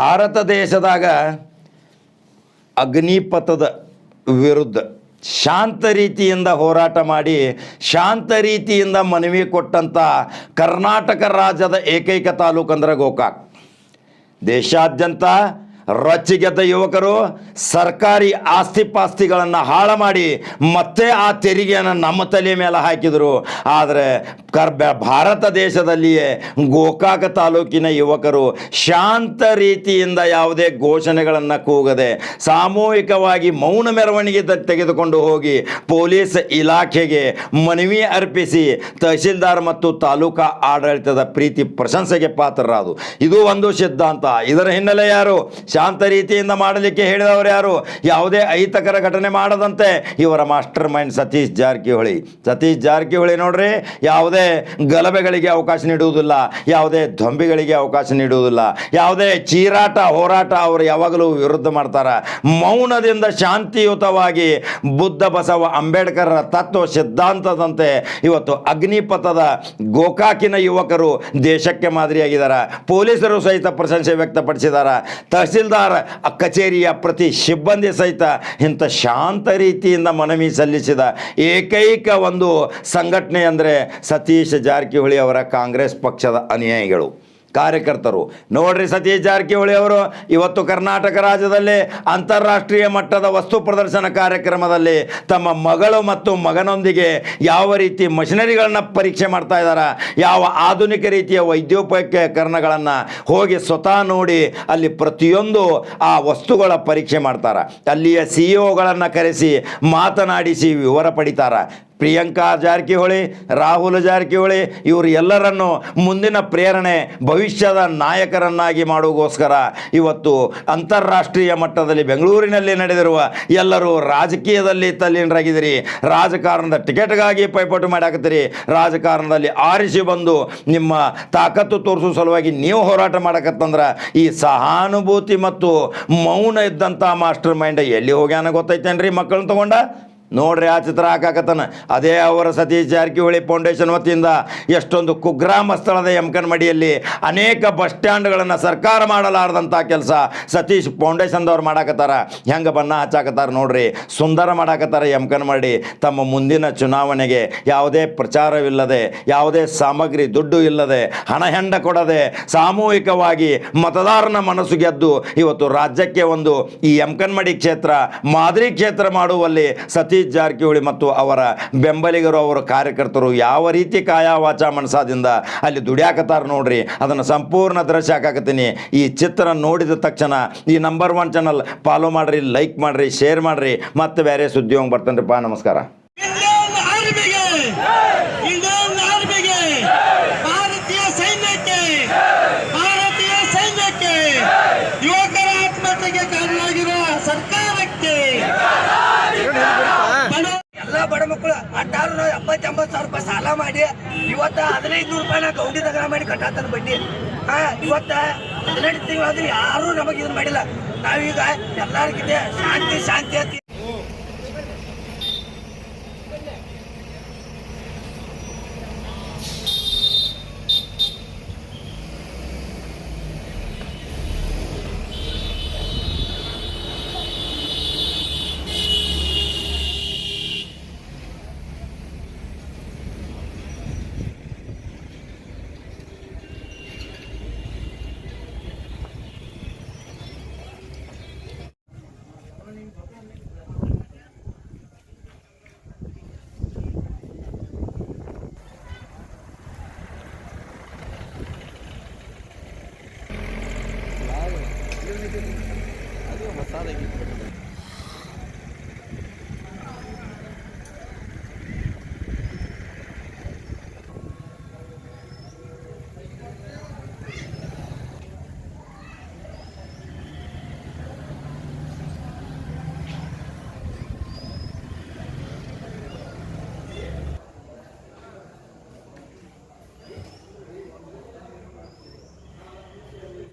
ಭಾರತ ದೇಶದಾಗ ಅಗ್ನಿಪಥದ ವಿರುದ್ಧ ಶಾಂತ ರೀತಿಯಿಂದ ಹೋರಾಟ ಮಾಡಿ, ಶಾಂತ ರೀತಿಯಿಂದ ಮನವಿ ಕೊಟ್ಟಂಥ ಕರ್ನಾಟಕ ರಾಜ್ಯದ ಏಕೈಕ ತಾಲೂಕು ಅಂದ್ರೆ ಗೋಕಾಕ್. ದೇಶಾದ್ಯಂತ ರೊಚ್ಚಿಗೆದ್ದ ಯುವಕರು ಸರ್ಕಾರಿ ಆಸ್ತಿ ಪಾಸ್ತಿಗಳನ್ನು ಹಾಳು ಮಾಡಿ ಮತ್ತೆ ಆ ತೆರಿಗೆಯನ್ನು ನಮ್ಮ ತಲೆ ಮೇಲೆ ಹಾಕಿದರು. ಆದರೆ ಕರ್ಬ, ಭಾರತ ದೇಶದಲ್ಲಿಯೇ ಗೋಕಾಕ ತಾಲೂಕಿನ ಯುವಕರು ಶಾಂತ ರೀತಿಯಿಂದ ಯಾವುದೇ ಘೋಷಣೆಗಳನ್ನು ಕೂಗದೆ ಸಾಮೂಹಿಕವಾಗಿ ಮೌನ ಮೆರವಣಿಗೆ ತೆಗೆದುಕೊಂಡು ಹೋಗಿ ಪೊಲೀಸ್ ಇಲಾಖೆಗೆ ಮನವಿ ಅರ್ಪಿಸಿ ತಹಶೀಲ್ದಾರ್ ಮತ್ತು ತಾಲೂಕಾ ಆಡಳಿತದ ಪ್ರೀತಿ ಪ್ರಶಂಸೆಗೆ ಪಾತ್ರರಾದು ಇದು ಒಂದು ಸಿದ್ಧಾಂತ. ಇದರ ಹಿನ್ನೆಲೆ ಯಾರು? ಶಾಂತ ರೀತಿಯಿಂದ ಮಾಡಲಿಕ್ಕೆ ಹೇಳಿದವರು ಯಾರು? ಯಾವುದೇ ಅಹಿತಕರ ಘಟನೆ ಮಾಡದಂತೆ. ಇವರ ಮಾಸ್ಟರ್ ಮೈಂಡ್ ಸತೀಶ್ ಜಾರಕಿಹೊಳಿ. ಸತೀಶ್ ಜಾರಕಿಹೊಳಿ ನೋಡ್ರಿ, ಯಾವುದೇ ಗಲಭೆಗಳಿಗೆ ಅವಕಾಶ ನೀಡುವುದಿಲ್ಲ, ಯಾವುದೇ ದೊಂಬಿಗಳಿಗೆ ಅವಕಾಶ ನೀಡುವುದಿಲ್ಲ, ಯಾವುದೇ ಚೀರಾಟ, ಹೋರಾಟ ಅವರು ಯಾವಾಗಲೂ ವಿರುದ್ಧ ಮಾಡ್ತಾರೆ. ಮೌನದಿಂದ ಶಾಂತಿಯುತವಾಗಿ ಬುದ್ಧ ಬಸವ ಅಂಬೇಡ್ಕರ್ ತತ್ವ ಸಿದ್ಧಾಂತದಂತೆ ಇವತ್ತು ಅಗ್ನಿಪಥದ ಗೋಕಾಕಿನ ಯುವಕರು ದೇಶಕ್ಕೆ ಮಾದರಿಯಾಗಿದ್ದಾರೆ. ಪೊಲೀಸರು ಸಹಿತ ಪ್ರಶಂಸೆ ವ್ಯಕ್ತಪಡಿಸಿದ್ದಾರೆ. ತಹಸೀಲ್ದಾರ್ ಕಚೇರಿಯ ಪ್ರತಿ ಸಿಬ್ಬಂದಿ ಸಹಿತ ಇಂಥ ಶಾಂತ ರೀತಿಯಿಂದ ಮನವಿ ಸಲ್ಲಿಸಿದ ಏಕೈಕ ಒಂದು ಸಂಘಟನೆ ಅಂದರೆ ಸತೀಶ್ ಜಾರಕಿಹೊಳಿ ಅವರ ಕಾಂಗ್ರೆಸ್ ಪಕ್ಷದ ಅನುಯಾಯಿಗಳು. ಕಾರ್ಯಕರ್ತರು. ನೋಡ್ರಿ ಸತೀಶ್ ಜಾರಕಿಹೊಳಿ ಅವರು, ಇವತ್ತು ಕರ್ನಾಟಕ ರಾಜ್ಯದಲ್ಲಿ ಅಂತಾರಾಷ್ಟ್ರೀಯ ಮಟ್ಟದ ವಸ್ತು ಪ್ರದರ್ಶನ ಕಾರ್ಯಕ್ರಮದಲ್ಲಿ ತಮ್ಮ ಮಗಳು ಮತ್ತು ಮಗನೊಂದಿಗೆ ಯಾವ ರೀತಿ ಮಷಿನರಿಗಳನ್ನ ಪರೀಕ್ಷೆ ಮಾಡ್ತಾ ಇದ್ದಾರೆ, ಯಾವ ಆಧುನಿಕ ರೀತಿಯ ವೈದ್ಯೋಪಕರಣಗಳನ್ನು ಹೋಗಿ ಸ್ವತಃ ನೋಡಿ ಅಲ್ಲಿ ಪ್ರತಿಯೊಂದು ಆ ವಸ್ತುಗಳ ಪರೀಕ್ಷೆ ಮಾಡ್ತಾರೆ. ಅಲ್ಲಿಯ ಸಿ ಒಗಳನ್ನು ಕರೆಸಿ ಮಾತನಾಡಿಸಿ ವಿವರ ಪಡಿತಾರೆ. ಪ್ರಿಯಾಂಕಾ ಜಾರಕಿಹೊಳಿ, ರಾಹುಲ್ ಜಾರಕಿಹೊಳಿ, ಇವರು ಎಲ್ಲರನ್ನು ಮುಂದಿನ ಪ್ರೇರಣೆ, ಭವಿಷ್ಯದ ನಾಯಕರನ್ನಾಗಿ ಮಾಡುವುಗೋಸ್ಕರ ಇವತ್ತು ಅಂತಾರಾಷ್ಟ್ರೀಯ ಮಟ್ಟದಲ್ಲಿ ಬೆಂಗಳೂರಿನಲ್ಲಿ ನಡೆದಿರುವ ಎಲ್ಲರೂ ರಾಜಕೀಯದಲ್ಲಿ ತಲ್ಲೀನರಾಗಿದ್ದೀರಿ. ರಾಜಕಾರಣದ ಟಿಕೆಟ್ಗಾಗಿ ಪೈಪೋಟಿ ಮಾಡಾಕತ್ತೀರಿ. ರಾಜಕಾರಣದಲ್ಲಿ ಆರಿಸಿ ಬಂದು ನಿಮ್ಮ ತಾಕತ್ತು ತೋರಿಸೋ ಸಲುವಾಗಿ ನೀವು ಹೋರಾಟ ಮಾಡಕತ್ತಂದ್ರೆ ಈ ಸಹಾನುಭೂತಿ ಮತ್ತು ಮೌನ ಇದ್ದಂಥ ಮಾಸ್ಟರ್ ಮೈಂಡ್ ಎಲ್ಲಿ ಹೋಗ್ಯಾನ ಗೊತ್ತೈತೇನ್ರಿ ಮಕ್ಕಳನ್ನ ತಗೊಂಡ? ನೋಡ್ರಿ ಆ ಚಿತ್ರ ಹಾಕಾಕತ್ತಾನ. ಅದೇ ಅವರ ಸತೀಶ್ ಜಾರಕಿಹೊಳಿ ಫೌಂಡೇಶನ್ ವತಿಯಿಂದ ಎಷ್ಟೊಂದು ಕುಗ್ರಾಮ ಸ್ಥಳದ ಯಮಕನ್ಮಡಿಯಲ್ಲಿ ಅನೇಕ ಬಸ್ ಸ್ಟ್ಯಾಂಡ್ಗಳನ್ನು ಸರ್ಕಾರ ಮಾಡಲಾರದಂಥ ಕೆಲಸ ಸತೀಶ್ ಫೌಂಡೇಶನ್ದವ್ರು ಮಾಡಾಕತ್ತಾರ. ಹೆಂಗೆ ಬಣ್ಣ ಹಚ್ಚಾಕತ್ತಾರ ನೋಡ್ರಿ. ಸುಂದರ ಮಾಡಾಕತ್ತಾರ ಯಮಕನ್ಮಡಿ ತಮ್ಮ ಮುಂದಿನ ಚುನಾವಣೆಗೆ ಯಾವುದೇ ಪ್ರಚಾರವಿಲ್ಲದೆ, ಯಾವುದೇ ಸಾಮಗ್ರಿ ದುಡ್ಡು ಇಲ್ಲದೆ, ಹಣ ಹೆಂಡ ಕೊಡದೆ, ಸಾಮೂಹಿಕವಾಗಿ ಮತದಾರನ ಮನಸ್ಸು ಗೆದ್ದು ಇವತ್ತು ರಾಜ್ಯಕ್ಕೆ ಒಂದು ಈ ಯಮಕನ್ಮಡಿ ಕ್ಷೇತ್ರ, ಮಾದರಿ ಕ್ಷೇತ್ರ ಮಾಡುವಲ್ಲಿ ಸತೀಶ್ ಜಾರಕಿಹೊಳಿ ಮತ್ತು ಅವರ ಬೆಂಬಲಿಗರು, ಅವರ ಕಾರ್ಯಕರ್ತರು ಯಾವ ರೀತಿ ಕಾಯ ವಾಚ ಮನಸಾದಿಂದ ಅಲ್ಲಿ ದುಡಿಯಾಕತ್ತಾರ ನೋಡ್ರಿ. ಅದನ್ನು ಸಂಪೂರ್ಣ ದೃಶ್ಯ ಹಾಕಾಕತ್ತೀನಿ. ಈ ಚಿತ್ರ ನೋಡಿದ ತಕ್ಷಣ ಈ ನಂಬರ್ ಒನ್ ಚಾನಲ್ ಫಾಲೋ ಮಾಡ್ರಿ ಲೈಕ್ ಮಾಡ್ರಿ ಶೇರ್ ಮಾಡ್ರಿ. ಮತ್ತೆ ಬೇರೆ ಸುದ್ದಿ ಹೋಗಿ ಬರ್ತೇನ್ರಿಪ್ಪ. ನಮಸ್ಕಾರ. ಭಾರತೀಯ ಸೈನ್ಯಕ್ಕೆ. ಯುವಕರ ಆತ್ಮಹತ್ಯೆಗೆ ಮಾಡಿ, ಇವತ್ತ ಹದಿನೈದು ನೂರು ರೂಪಾಯಿನ ಗೌಂಡಿ ತಗರ ಮಾಡಿ ಕಟ್ಟಾತನ ಬಡ್ಡಿ ಹಾ, ಇವತ್ತ ಹದಿನೆಂಟು ತಿಂಗಳಾದ್ರೂ ಯಾರು ನಮಗೆ ಇದನ್ನ ಮಾಡಿಲ್ಲ. ನಾವೀಗ ಎಲ್ಲರಿಗಿದೆ ಶಾಂತಿ ಶಾಂತಿ ಅಂತ